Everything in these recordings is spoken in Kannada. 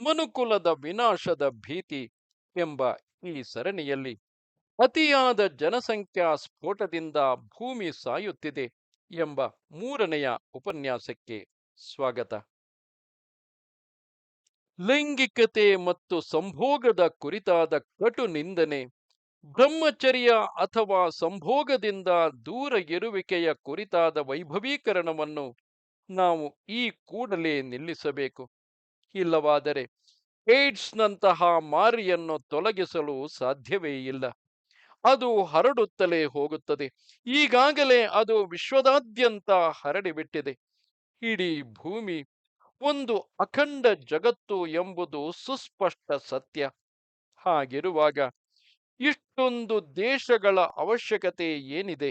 ಮನುಕುಲದ ವಿನಾಶದ ಭೀತಿ ಎಂಬ ಈ ಸರಣಿಯಲ್ಲಿ ಅತಿಯಾದ ಜನಸಂಖ್ಯಾ ಸ್ಫೋಟದಿಂದ ಭೂಮಿ ಸಾಯುತ್ತಿದೆ ಎಂಬ ಮೂರನೆಯ ಉಪನ್ಯಾಸಕ್ಕೆ ಸ್ವಾಗತ. ಲೈಂಗಿಕತೆ ಮತ್ತು ಸಂಭೋಗದ ಕುರಿತಾದ ಕಟು ನಿಂದನೆ, ಬ್ರಹ್ಮಚರ್ಯ ಅಥವಾ ಸಂಭೋಗದಿಂದ ದೂರ ಇರುವಿಕೆಯ ಕುರಿತಾದ ವೈಭವೀಕರಣವನ್ನು ನಾವು ಈ ಕೂಡಲೇ ನಿಲ್ಲಿಸಬೇಕು. ಇಲ್ಲವಾದರೆ ಏಡ್ಸ್ನಂತಹ ಮಾರಿಯನ್ನು ತೊಲಗಿಸಲು ಸಾಧ್ಯವೇ ಇಲ್ಲ. ಅದು ಹರಡುತ್ತಲೇ ಹೋಗುತ್ತದೆ. ಈಗಾಗಲೇ ಅದು ವಿಶ್ವದಾದ್ಯಂತ ಹರಡಿಬಿಟ್ಟಿದೆ. ಇಡೀ ಭೂಮಿ ಒಂದು ಅಖಂಡ ಜಗತ್ತು ಎಂಬುದು ಸುಸ್ಪಷ್ಟ ಸತ್ಯ. ಹಾಗಿರುವಾಗ ಇಷ್ಟೊಂದು ದೇಶಗಳ ಅವಶ್ಯಕತೆ ಏನಿದೆ?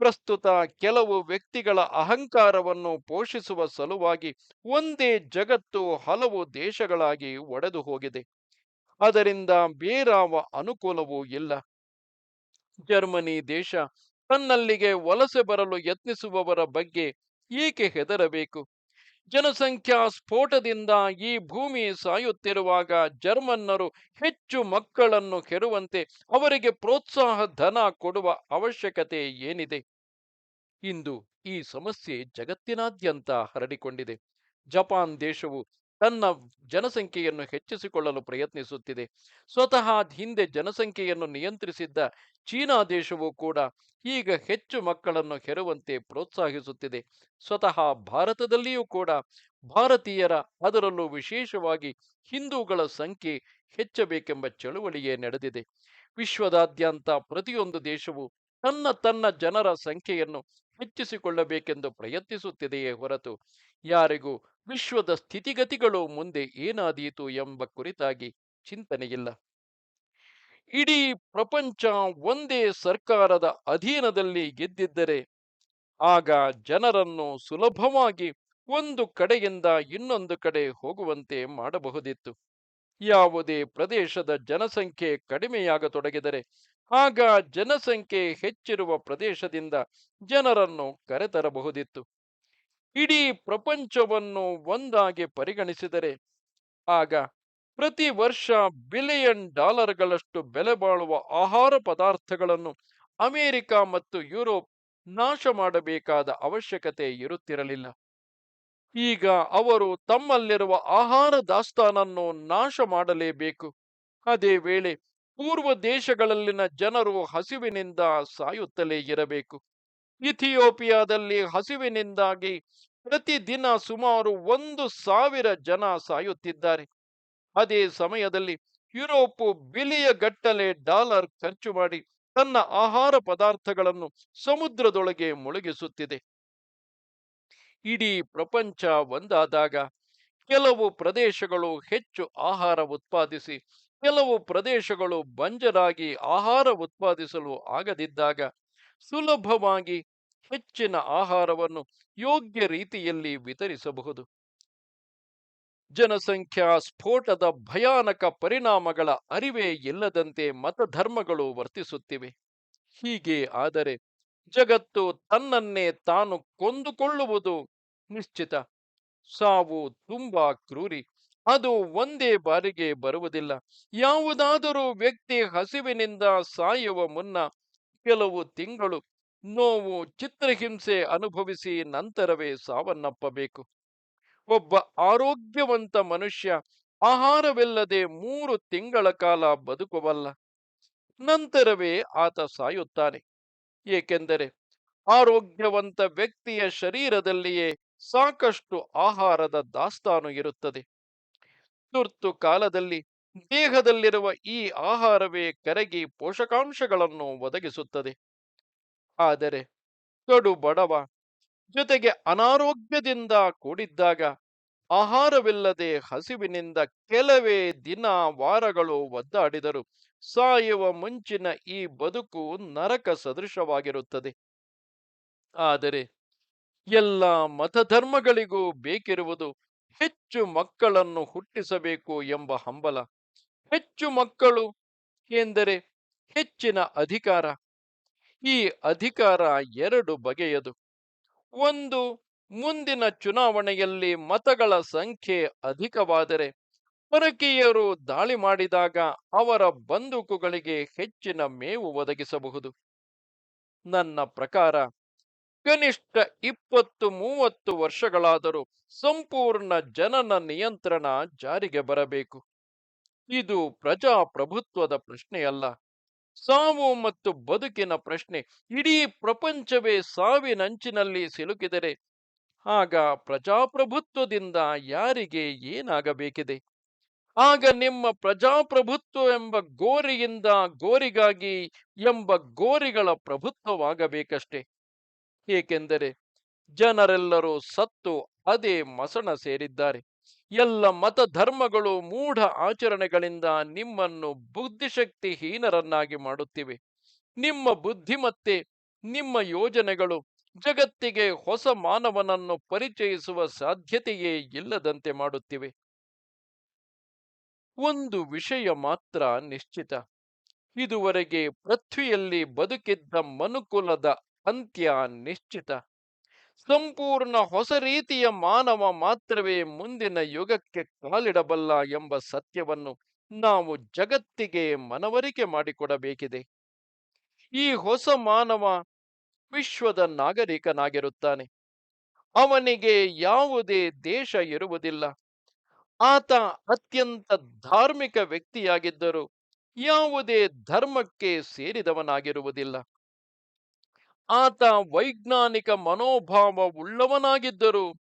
ಪ್ರಸ್ತುತ ಕೆಲವು ವ್ಯಕ್ತಿಗಳ ಅಹಂಕಾರವನ್ನು ಪೋಷಿಸುವ ಸಲುವಾಗಿ ಒಂದೇ ಜಗತ್ತು ಹಲವು ದೇಶಗಳಾಗಿ ಒಡೆದು ಹೋಗಿದೆ. ಅದರಿಂದ ಬೇರಾವ ಅನುಕೂಲವೂ ಇಲ್ಲ. ಜರ್ಮನಿ ದೇಶ ತನ್ನಲ್ಲಿಗೆ ವಲಸೆ ಬರಲು ಯತ್ನಿಸುವವರ ಬಗ್ಗೆ ಏಕೆ ಹೆದರಬೇಕು? ಜನಸಂಖ್ಯಾ ಸ್ಫೋಟದಿಂದ ಈ ಭೂಮಿ ಸಾಯುತ್ತಿರುವಾಗ ಜರ್ಮನ್ನರು ಹೆಚ್ಚು ಮಕ್ಕಳನ್ನು ಕೆರುವಂತೆ ಅವರಿಗೆ ಪ್ರೋತ್ಸಾಹ ಧನ ಕೊಡುವ ಅವಶ್ಯಕತೆ ಏನಿದೆ? ಇಂದು ಈ ಸಮಸ್ಯೆ ಜಗತ್ತಿನಾದ್ಯಂತ ಹರಡಿಕೊಂಡಿದೆ. ಜಪಾನ್ ದೇಶವು ತನ್ನ ಜನಸಂಖ್ಯೆಯನ್ನು ಹೆಚ್ಚಿಸಿಕೊಳ್ಳಲು ಪ್ರಯತ್ನಿಸುತ್ತಿದೆ. ಸ್ವತಃ ಹಿಂದೆ ಜನಸಂಖ್ಯೆಯನ್ನು ನಿಯಂತ್ರಿಸಿದ್ದ ಚೀನಾ ದೇಶವೂ ಕೂಡ ಈಗ ಹೆಚ್ಚು ಮಕ್ಕಳನ್ನು ಹೆರುವಂತೆ ಪ್ರೋತ್ಸಾಹಿಸುತ್ತಿದೆ. ಸ್ವತಃ ಭಾರತದಲ್ಲಿಯೂ ಕೂಡ ಭಾರತೀಯರ ಅದರಲ್ಲೂ ವಿಶೇಷವಾಗಿ ಹಿಂದೂಗಳ ಸಂಖ್ಯೆ ಹೆಚ್ಚಬೇಕೆಂಬ ಚಳುವಳಿಯೇ ನಡೆದಿದೆ. ವಿಶ್ವದಾದ್ಯಂತ ಪ್ರತಿಯೊಂದು ದೇಶವು ತನ್ನ ತನ್ನ ಜನರ ಸಂಖ್ಯೆಯನ್ನು ಹೆಚ್ಚಿಸಿಕೊಳ್ಳಬೇಕೆಂದು ಪ್ರಯತ್ನಿಸುತ್ತಿದೆಯೇ ಹೊರತು ಯಾರಿಗೂ ವಿಶ್ವದ ಸ್ಥಿತಿಗತಿಗಳು ಮುಂದೆ ಏನಾದೀತು ಎಂಬ ಕುರಿತಾಗಿ ಚಿಂತನೆಯಿಲ್ಲ. ಇಡೀ ಪ್ರಪಂಚ ಒಂದೇ ಸರ್ಕಾರದ ಅಧೀನದಲ್ಲಿ ಗೆದ್ದಿದ್ದರೆ ಆಗ ಜನರನ್ನು ಸುಲಭವಾಗಿ ಒಂದು ಕಡೆಯಿಂದ ಇನ್ನೊಂದು ಕಡೆ ಹೋಗುವಂತೆ ಮಾಡಬಹುದಿತ್ತು. ಯಾವುದೇ ಪ್ರದೇಶದ ಜನಸಂಖ್ಯೆ ಕಡಿಮೆಯಾಗತೊಡಗಿದರೆ ಆಗ ಜನಸಂಖ್ಯೆ ಹೆಚ್ಚಿರುವ ಪ್ರದೇಶದಿಂದ ಜನರನ್ನು ಕರೆತರಬಹುದಿತ್ತು. ಇಡೀ ಪ್ರಪಂಚವನ್ನು ಒಂದಾಗಿ ಪರಿಗಣಿಸಿದರೆ ಆಗ ಪ್ರತಿ ವರ್ಷ ಬಿಲಿಯನ್ ಡಾಲರ್ಗಳಷ್ಟು ಬೆಲೆ ಬಾಳುವ ಆಹಾರ ಪದಾರ್ಥಗಳನ್ನು ಅಮೆರಿಕ ಮತ್ತು ಯುರೋಪ್ ನಾಶ ಮಾಡಬೇಕಾದ ಅವಶ್ಯಕತೆ ಇರುತ್ತಿರಲಿಲ್ಲ. ಈಗ ಅವರು ತಮ್ಮಲ್ಲಿರುವ ಆಹಾರ ದಾಸ್ತಾನನ್ನು ನಾಶ ಮಾಡಲೇಬೇಕು. ಅದೇ ವೇಳೆ ಪೂರ್ವ ದೇಶಗಳಲ್ಲಿನ ಜನರು ಹಸಿವಿನಿಂದ ಸಾಯುತ್ತಲೇ ಇರಬೇಕು. ಇಥಿಯೋಪಿಯಾದಲ್ಲಿ ಹಸಿವಿನಿಂದಾಗಿ ಪ್ರತಿದಿನ ಸುಮಾರು ಒಂದು ಸಾವಿರ ಜನ ಸಾಯುತ್ತಿದ್ದಾರೆ. ಅದೇ ಸಮಯದಲ್ಲಿ ಯುರೋಪ್ ಬಿಲಿಯ ಗಟ್ಟಲೆ ಡಾಲರ್ ಖರ್ಚು ಮಾಡಿ ತನ್ನ ಆಹಾರ ಪದಾರ್ಥಗಳನ್ನು ಸಮುದ್ರದೊಳಗೆ ಮುಳುಗಿಸುತ್ತಿದೆ. ಇಡೀ ಪ್ರಪಂಚ ಒಂದಾದಾಗ ಕೆಲವು ಪ್ರದೇಶಗಳು ಹೆಚ್ಚು ಆಹಾರ ಉತ್ಪಾದಿಸಿ ಕೆಲವು ಪ್ರದೇಶಗಳು ಬಂಜರಾಗಿ ಆಹಾರ ಉತ್ಪಾದಿಸಲು ಆಗದಿದ್ದಾಗ ಸುಲಭವಾಗಿ ಹೆಚ್ಚಿನ ಆಹಾರವನ್ನು ಯೋಗ್ಯ ರೀತಿಯಲ್ಲಿ ವಿತರಿಸಬಹುದು. ಜನಸಂಖ್ಯಾ ಸ್ಫೋಟದ ಭಯಾನಕ ಪರಿಣಾಮಗಳ ಅರಿವೇ ಇಲ್ಲದಂತೆ ಮತಧರ್ಮಗಳು ವರ್ತಿಸುತ್ತಿವೆ. ಹೀಗೆ ಆದರೆ ಜಗತ್ತು ತನ್ನನ್ನೇ ತಾನು ಕೊಂದುಕೊಳ್ಳುವುದು ನಿಶ್ಚಿತ. ಸಾವು ತುಂಬಾ ಕ್ರೂರಿ. ಅದು ಒಂದೇ ಬಾರಿಗೆ ಬರುವುದಿಲ್ಲ. ಯಾವುದಾದರೂ ವ್ಯಕ್ತಿ ಹಸಿವಿನಿಂದ ಸಾಯುವ ಮುನ್ನ ಕೆಲವು ತಿಂಗಳು ನೋವು, ಚಿತ್ರಹಿಂಸೆ ಅನುಭವಿಸಿ ನಂತರವೇ ಸಾವನ್ನಪ್ಪಬೇಕು. ಒಬ್ಬ ಆರೋಗ್ಯವಂತ ಮನುಷ್ಯ ಆಹಾರವಿಲ್ಲದೆ ಮೂರು ತಿಂಗಳ ಕಾಲ ಬದುಕುವಲ್ಲ. ನಂತರವೇ ಆತ ಸಾಯುತ್ತಾನೆ. ಏಕೆಂದರೆ ಆರೋಗ್ಯವಂತ ವ್ಯಕ್ತಿಯ ಶರೀರದಲ್ಲಿಯೇ ಸಾಕಷ್ಟು ಆಹಾರದ ದಾಸ್ತಾನು ಇರುತ್ತದೆ. ತುರ್ತು ಕಾಲದಲ್ಲಿ ದೇಹದಲ್ಲಿರುವ ಈ ಆಹಾರವೇ ಕರಗಿ ಪೋಷಕಾಂಶಗಳನ್ನು ಒದಗಿಸುತ್ತದೆ. ಆದರೆ ಕಡು ಬಡವ ಜೊತೆಗೆ ಅನಾರೋಗ್ಯದಿಂದ ಕೂಡಿದ್ದಾಗ ಆಹಾರವಿಲ್ಲದೆ ಹಸಿವಿನಿಂದ ಕೆಲವೇ ದಿನ ವಾರಗಳು ಒದ್ದಾಡಿದರು ಸಾಯುವ ಮುಂಚಿನ ಈ ಬದುಕು ನರಕ ಸದೃಶವಾಗಿರುತ್ತದೆ. ಆದರೆ ಎಲ್ಲ ಮತಧರ್ಮಗಳಿಗೂ ಬೇಕಿರುವುದು ಹೆಚ್ಚು ಮಕ್ಕಳನ್ನು ಹುಟ್ಟಿಸಬೇಕು ಎಂಬ ಹಂಬಲ. ಹೆಚ್ಚು ಮಕ್ಕಳು ಎಂದರೆ ಹೆಚ್ಚಿನ ಅಧಿಕಾರ. ಈ ಅಧಿಕಾರ ಎರಡು ಬಗೆಯದು. ಒಂದು, ಮುಂದಿನ ಚುನಾವಣೆಯಲ್ಲಿ ಮತಗಳ ಸಂಖ್ಯೆ ಅಧಿಕವಾದರೆ ಪರಕೀಯರು ದಾಳಿ ಮಾಡಿದಾಗ ಅವರ ಬಂದೂಕುಗಳಿಗೆ ಹೆಚ್ಚಿನ ಮೇವು ಒದಗಿಸಬಹುದು. ನನ್ನ ಪ್ರಕಾರ ಕನಿಷ್ಠ ಇಪ್ಪತ್ತು ಮೂವತ್ತು ವರ್ಷಗಳಾದರೂ ಸಂಪೂರ್ಣ ಜನನ ನಿಯಂತ್ರಣ ಜಾರಿಗೆ ಬರಬೇಕು. ಇದು ಪ್ರಜಾಪ್ರಭುತ್ವದ ಪ್ರಶ್ನೆಯಲ್ಲ. ಸಾವು ಮತ್ತು ಬದುಕಿನ ಪ್ರಶ್ನೆ ಇಡೀ ಪ್ರಪಂಚವೇ ಸಾವಿನಂಚಿನಲ್ಲಿ ಸಿಲುಕಿದರೆ ಆಗ ಪ್ರಜಾಪ್ರಭುತ್ವದಿಂದ ಯಾರಿಗೆ ಏನಾಗಬೇಕಿದೆ? ಆಗ ನಿಮ್ಮ ಪ್ರಜಾಪ್ರಭುತ್ವ ಎಂಬ ಗೋರಿಯಿಂದ ಗೋರಿಗಾಗಿ ಎಂಬ ಗೋರಿಗಳ ಪ್ರಭುತ್ವವಾಗಬೇಕಷ್ಟೆ. ಏಕೆಂದರೆ ಜನರೆಲ್ಲರೂ ಸತ್ತು ಅದೇ ಮಸಣ ಸೇರಿದ್ದಾರೆ. ಎಲ್ಲ ಮತ ಧರ್ಮಗಳು ಮೂಢ ಆಚರಣೆಗಳಿಂದ ನಿಮ್ಮನ್ನು ಬುದ್ಧಿಶಕ್ತಿ ಹೀನರನ್ನಾಗಿ ಮಾಡುತ್ತಿವೆ. ನಿಮ್ಮ ಬುದ್ಧಿಮತ್ತೆ ನಿಮ್ಮ ಯೋಜನೆಗಳು ಜಗತ್ತಿಗೆ ಹೊಸ ಮಾನವನನ್ನು ಪರಿಚಯಿಸುವ ಸಾಧ್ಯತೆಯೇ ಇಲ್ಲದಂತೆ ಮಾಡುತ್ತಿವೆ. ಒಂದು ವಿಷಯ ಮಾತ್ರ ನಿಶ್ಚಿತ. ಇದುವರೆಗೆ ಪೃಥ್ವಿಯಲ್ಲಿ ಬದುಕಿದ್ದ ಮನುಕುಲದ ಅಂತ್ಯ ನಿಶ್ಚಿತ. ಸಂಪೂರ್ಣ ಹೊಸ ರೀತಿಯ ಮಾನವ ಮಾತ್ರವೇ ಮುಂದಿನ ಯುಗಕ್ಕೆ ಕಾಲಿಡಬಲ್ಲ ಎಂಬ ಸತ್ಯವನ್ನು ನಾವು ಜಗತ್ತಿಗೆ ಮನವರಿಕೆ ಮಾಡಿಕೊಡಬೇಕಿದೆ. ಈ ಹೊಸ ಮಾನವ ವಿಶ್ವದ ನಾಗರಿಕನಾಗಿರುತ್ತಾನೆ. ಅವನಿಗೆ ಯಾವುದೇ ದೇಶ ಇರುವುದಿಲ್ಲ. ಆತ ಅತ್ಯಂತ ಧಾರ್ಮಿಕ ವ್ಯಕ್ತಿಯಾಗಿದ್ದರೂ ಯಾವುದೇ ಧರ್ಮಕ್ಕೆ ಸೇರಿದವನಾಗಿರುವುದಿಲ್ಲ. ಆತ ವೈಜ್ಞಾನಿಕ ಮನೋಭಾವ ಉಳ್ಳವನಾಗಿದ್ದರೂ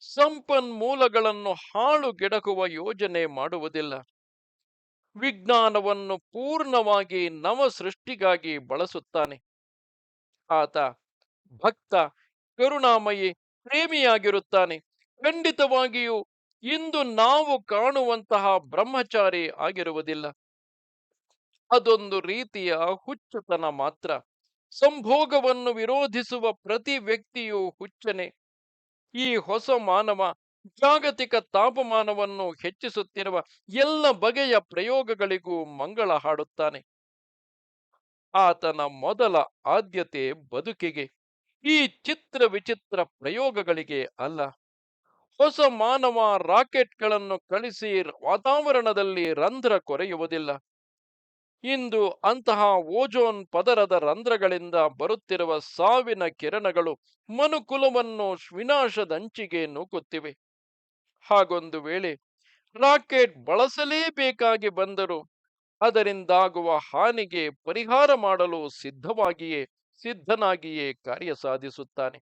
ಸಂಪನ್ಮೂಲಗಳನ್ನು ಹಾಳುಗೆಡಕುವ ಯೋಜನೆ ಮಾಡುವುದಿಲ್ಲ. ವಿಜ್ಞಾನವನ್ನು ಪೂರ್ಣವಾಗಿ ನವ ಸೃಷ್ಟಿಗಾಗಿ ಬಳಸುತ್ತಾನೆ. ಆತ ಭಕ್ತ, ಕರುಣಾಮಯಿ, ಪ್ರೇಮಿಯಾಗಿರುತ್ತಾನೆ. ಖಂಡಿತವಾಗಿಯೂ ಇಂದು ನಾವು ಕಾಣುವಂತಹ ಬ್ರಹ್ಮಚಾರಿ ಆಗಿರುವುದಿಲ್ಲ. ಅದೊಂದು ರೀತಿಯ ಹುಚ್ಚುತನ ಮಾತ್ರ. ಸಂಭೋಗವನ್ನು ವಿರೋಧಿಸುವ ಪ್ರತಿ ವ್ಯಕ್ತಿಯು ಹುಚ್ಚನೆ. ಈ ಹೊಸ ಮಾನವ ಜಾಗತಿಕ ತಾಪಮಾನವನ್ನು ಹೆಚ್ಚಿಸುತ್ತಿರುವ ಎಲ್ಲ ಬಗೆಯ ಪ್ರಯೋಗಗಳಿಗೂ ಮಂಗಳ ಹಾಡುತ್ತಾನೆ. ಆತನ ಮೊದಲ ಆದ್ಯತೆ ಬದುಕಿಗೆ, ಈ ಚಿತ್ರ ವಿಚಿತ್ರ ಪ್ರಯೋಗಗಳಿಗೆ ಅಲ್ಲ. ಹೊಸ ಮಾನವ ರಾಕೆಟ್ಗಳನ್ನು ಕಳಿಸಿ ವಾತಾವರಣದಲ್ಲಿ ರಂಧ್ರ ಕೊರೆಯುವುದಿಲ್ಲ. ಇಂದು ಅಂತಹ ಓಜೋನ್ ಪದರದ ರಂಧ್ರಗಳಿಂದ ಬರುತ್ತಿರುವ ಸಾವಿನ ಕಿರಣಗಳು ಮನುಕುಲವನ್ನು ವಿನಾಶದಂಚಿಗೆ ನೂಕುತ್ತಿವೆ. ಹಾಗೊಂದು ವೇಳೆ ರಾಕೆಟ್ ಬಳಸಲೇಬೇಕಾಗಿ ಬಂದರೂ ಅದರಿಂದಾಗುವ ಹಾನಿಗೆ ಪರಿಹಾರ ಮಾಡಲು ಸಿದ್ಧವಾಗಿಯೇ ಸಿದ್ಧನಾಗಿಯೇ ಕಾರ್ಯ ಸಾಧಿಸುತ್ತಾನೆ.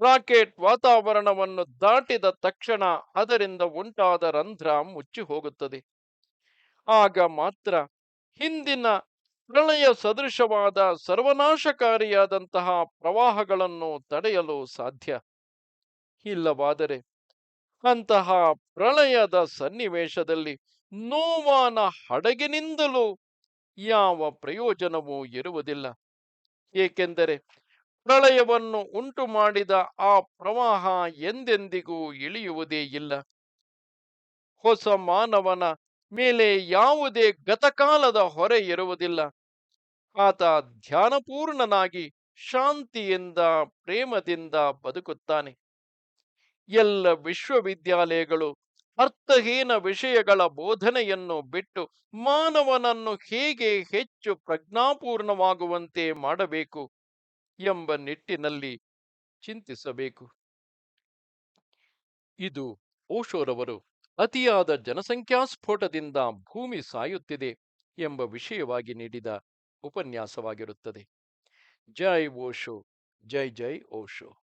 ರಾಕೆಟ್ ವಾತಾವರಣವನ್ನು ದಾಟಿದ ತಕ್ಷಣ ಅದರಿಂದ ಉಂಟಾದ ರಂಧ್ರ ಮುಚ್ಚಿ ಹೋಗುತ್ತದೆ ಆಗ ಮಾತ್ರ ಹಿಂದಿನ ಪ್ರಳಯ ಸದೃಶವಾದ ಸರ್ವನಾಶಕಾರಿಯಾದಂತಹ ಪ್ರವಾಹಗಳನ್ನು ತಡೆಯಲು ಸಾಧ್ಯ. ಇಲ್ಲವಾದರೆ ಅಂತಹ ಪ್ರಳಯದ ಸನ್ನಿವೇಶದಲ್ಲಿ ನೋವಾನ ಹಡಗಿನಿಂದಲೂ ಯಾವ ಪ್ರಯೋಜನವೂ ಇರುವುದಿಲ್ಲ. ಏಕೆಂದರೆ ಪ್ರಳಯವನ್ನು ಉಂಟು ಮಾಡಿದ ಆ ಪ್ರವಾಹ ಎಂದೆಂದಿಗೂ ಇಳಿಯುವುದೇ ಇಲ್ಲ. ಹೊಸ ಮಾನವನ ಮೇಲೆ ಯಾವುದೇ ಗತಕಾಲದ ಹೊರೆ ಇರುವುದಿಲ್ಲ. ಆತ ಧ್ಯಾನಪೂರ್ಣನಾಗಿ ಶಾಂತಿಯಿಂದ, ಪ್ರೇಮದಿಂದ ಬದುಕುತ್ತಾನೆ. ಎಲ್ಲ ವಿಶ್ವವಿದ್ಯಾಲಯಗಳು ಅರ್ಥಹೀನ ವಿಷಯಗಳ ಬೋಧನೆಯನ್ನು ಬಿಟ್ಟು ಮಾನವನನ್ನು ಹೇಗೆ ಹೆಚ್ಚು ಪ್ರಜ್ಞಾಪೂರ್ಣವಾಗುವಂತೆ ಮಾಡಬೇಕು ಎಂಬ ನಿಟ್ಟಿನಲ್ಲಿ ಚಿಂತಿಸಬೇಕು. ಇದು ಓಶೋರವರು ಅತಿಯಾದ ಜನಸಂಖ್ಯಾ ಸ್ಫೋಟದಿಂದ ಭೂಮಿ ಸಾಯುತ್ತಿದೆ ಎಂಬ ವಿಷಯವಾಗಿ ನೀಡಿದ ಉಪನ್ಯಾಸವಾಗಿರುತ್ತದೆ. ಜೈ ಓಶೋ ಜೈ ಜೈ ಓಶೋ.